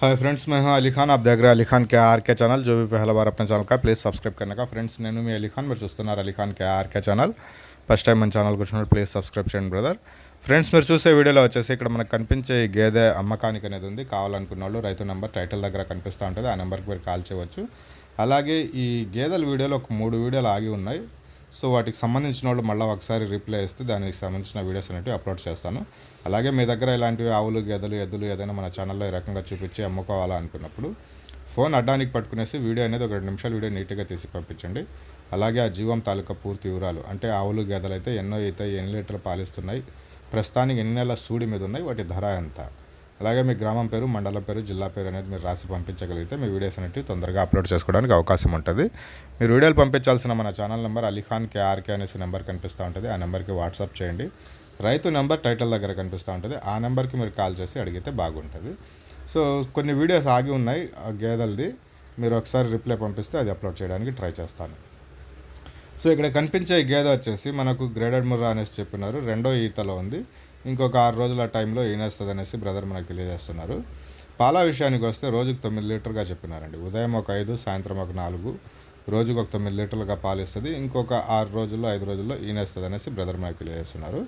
Hi friends मैं हूं अली खान आप देख रहे हैं अली खान के आर के ఛానల్ जो भी पहला बार अपने ఛానల్ का ప్లీజ్ సబ్స్క్రైబ్ करने का ఫ్రెండ్స్ నేను మీ అలీ ఖాన్ మీరు చూస్తున్నారు Ali Khan K R K channel first time మన ఛానల్కి వచ్చినప్పుడు ప్లీజ్ సబ్స్క్రైబ్ చేయండి బ్రదర్ ఫ్రెండ్స్ మీరు చూసే వీడియోలో వచ్చేసి ఇక్కడ మనకు కనిపించే ఈ గేదె అమ్మకానికి అనేది ఉంది కావాలనుకున్న వాళ్ళు రైతు నెంబర్ టైటిల్ దగ్గర కనిపిస్తూ ఉంటుంది ఆ నెంబర్కి మీరు కాల్ చేయవచ్చు అలాగే ఈ గేదెల వీడియోలో ఒక మూడు వీడియోలు ఆగి ఉన్నాయి సో వాటికి సంబంధించిన వాళ్ళు మళ్ళీ ఒకసారి రిప్లై ఇస్తే దానికి సంబంధించిన వీడియోస్ అనేవి అప్లోడ్ చేస్తాను. అలాగే మీ దగ్గర ఇలాంటివి ఆవులు గేదెలు ఎద్దులు ఏదైనా మన ఛానల్లో ఈ రకంగా చూపించి అమ్ముకోవాలా అనుకున్నప్పుడు ఫోన్ అడ్డానికి పట్టుకునేసి వీడియో అనేది ఒక రెండు నిమిషాలు వీడియో నీట్గా తీసి పంపించండి. అలాగే ఆ జీవం తాలూకా పూర్తి వివరాలు అంటే ఆవులు గేదెలు అయితే ఎన్నో అయితే ఎన్ని లీటర్లు పాలిస్తున్నాయి ప్రస్తుతానికి ఎన్ని నెలల సూడి మీద ఉన్నాయి వాటి ధర ఎంత? అలాగే మీ గ్రామం పేరు మండలం పేరు జిల్లా పేరు అనేది మీరు రాసి పంపించగలిగితే మీ వీడియోస్ అనేవి తొందరగా అప్లోడ్ చేసుకోవడానికి అవకాశం ఉంటుంది. మీరు వీడియోలు పంపించాల్సిన మన ఛానల్ నెంబర్ అలీఖాన్ కేఆర్కే అనేసి నెంబర్ కనిపిస్తూ ఉంటుంది. ఆ నెంబర్కి వాట్సాప్ చేయండి. రైతు నెంబర్ టైటిల్ దగ్గర కనిపిస్తూ ఉంటుంది. ఆ నెంబర్కి మీరు కాల్ చేసి అడిగితే బాగుంటుంది. సో కొన్ని వీడియోస్ ఆగి ఉన్నాయి. ఆ గేదెలది మీరు ఒకసారి రిప్లై పంపిస్తే అది అప్లోడ్ చేయడానికి ట్రై చేస్తాను. సో ఇక్కడ కనిపించే గేదె వచ్చేసి మనకు గ్రేడెడ్ ముర్రా అనేసి చెప్పినారు. రెండో ఈతలో ఉంది. ఇంకొక ఆరు రోజుల టైంలో ఈనేస్తుంది అనేసి బ్రదర్ మనకు తెలియజేస్తున్నారు. పాల విషయానికి వస్తే రోజుకు తొమ్మిది లీటర్గా చెప్పినారండి. ఉదయం ఒక ఐదు సాయంత్రం ఒక నాలుగు రోజుకు ఒక తొమ్మిది లీటర్లుగా పాలిస్తుంది ఇంకొక ఆరు రోజుల్లో ఐదు రోజుల్లో ఈనేస్తుంది అనేసి బ్రదర్ మనకు తెలియజేస్తున్నారు.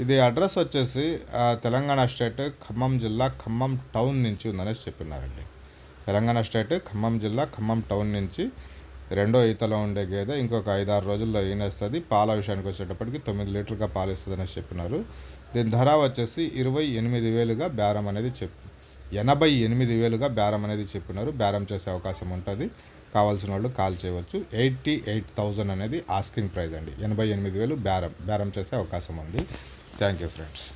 ఇది అడ్రస్ వచ్చేసి తెలంగాణ స్టేట్ ఖమ్మం జిల్లా ఖమ్మం టౌన్ నుంచి ఉందనేసి చెప్పినారండి. తెలంగాణ స్టేట్ ఖమ్మం జిల్లా ఖమ్మం టౌన్ నుంచి రెండో ఈతలో ఉండే గేదె ఇంకొక ఐదారు రోజుల్లో ఈనేస్తుంది. పాల విషయానికి వచ్చేటప్పటికి తొమ్మిది లీటర్గా పాలు ఇస్తుందని చెప్పినారు. దీని ధర వచ్చేసి ఇరవై ఎనిమిది వేలుగా బేరం అనేది చెప్పి ఎనభై ఎనిమిది వేలుగా బేరం అనేది చెప్పినారు. బేరం చేసే అవకాశం ఉంటుంది. కావాల్సిన వాళ్ళు కాల్ చేయవచ్చు. ఎయిటీ ఎయిట్ థౌజండ్ అనేది ఆస్కింగ్ ప్రైస్ అండి. ఎనభై ఎనిమిది వేలు బేరం బేరం చేసే అవకాశం ఉంది. Thank you friends.